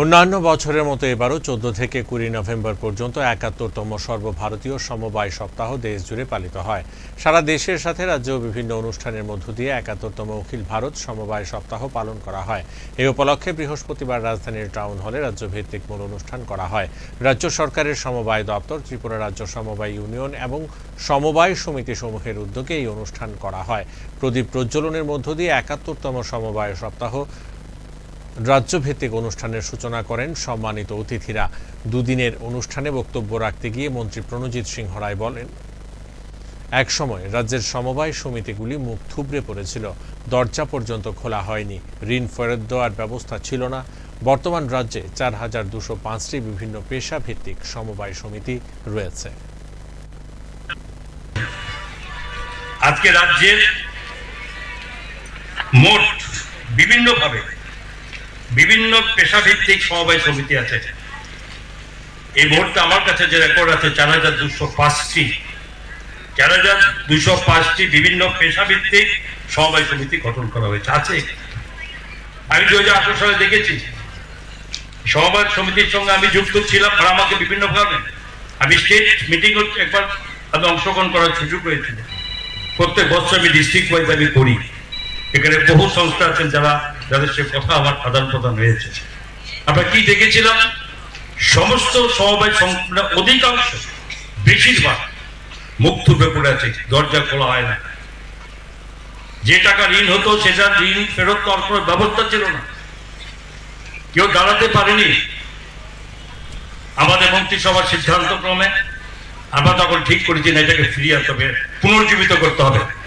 অন্যান্য বছরের মতো এবারও চোদ্দ থেকে কুড়ি নভেম্বর পর্যন্ত একাত্তরতম সর্বভারতীয় সমবায় সপ্তাহ দেশ জুড়ে পালিত হয়। সারা দেশের সাথে রাজ্যেও বিভিন্ন অনুষ্ঠানের মধ্য দিয়ে একাত্তরতম অখিল ভারত সমবায় সপ্তাহ পালন করা হয়। এই উপলক্ষে বৃহস্পতিবার রাজধানীর টাউন হলে রাজ্যভিত্তিক মূল অনুষ্ঠান করা হয়। রাজ্য সরকারের সমবায় দপ্তর, ত্রিপুরা রাজ্য সমবায় ইউনিয়ন এবং সমবায় সমিতি সমূহের উদ্যোগে এই অনুষ্ঠান করা হয়। প্রদীপ প্রজ্বলনের মধ্য দিয়ে একাত্তরতম সমবায় সপ্তাহ রাজ্যভিত্তিক অনুষ্ঠানের সূচনা করেন সম্মানিত অতিথিরা। দুদিনের অনুষ্ঠানে বক্তব্য রাখতে গিয়ে মন্ত্রী প্রণজিৎ সিংহ রায় বলেন, একসময় রাজ্যের সমবায় সমিতিগুলি মুখ থুবড়ে পড়েছিল। দরজা পর্যন্ত খোলা হয়নি। ঋণ ফেরত দেওয়ার ব্যবস্থা ছিল না। বর্তমান রাজ্যে চার হাজার দুশো পাঁচটি বিভিন্ন পেশাভিত্তিক সমবায় সমিতি রয়েছে। আজকে রাজ্যের মোট বিভিন্ন পেশাভিত্তিক সমবায় সমিতি আছে। এই মুহূর্তে আমার কাছে যে রেকর্ড আছে, চার হাজার দুশো পাঁচটি। চার হাজার দুশো পাঁচটি বিভিন্ন পেশাভিত্তিক সমবায় সমিতি গঠন করা হয়েছে। আছে। আমি দু হাজার আঠারো সালে দেখেছি। সমবায় সমিতির সঙ্গে আমি যুক্ত ছিলাম আর আমাকে বিভিন্ন কারণে আমি স্টেট মিটিং একবার আমি অংশগ্রহণ করার সুযোগ হয়েছিল প্রত্যেক বছর আমি ডিস্ট্রিক্ট ওয়াইজ আমি করি। এখানে বহু সংস্থা আছেন যারা যাদের সে কথা আমার আদান প্রদান হয়েছে। আমরা কি দেখেছিলাম? সমস্ত সমবায় অধিকাংশ বেশিরভাগ মুখ থুপে পড়ে আছে, দরজা খোলা হয় না। যে টাকা ঋণ হতো, সেটা ঋণ ফেরত দেওয়ার কোনো ব্যবস্থা ছিল না। কেউ দাঁড়াতে পারেনি। আমাদের মন্ত্রিসভার সিদ্ধান্ত ক্রমে আমরা তখন ঠিক করেছি না, এটাকে ফিরিয়ে আসতে হবে, পুনর্জীবিত করতে হবে।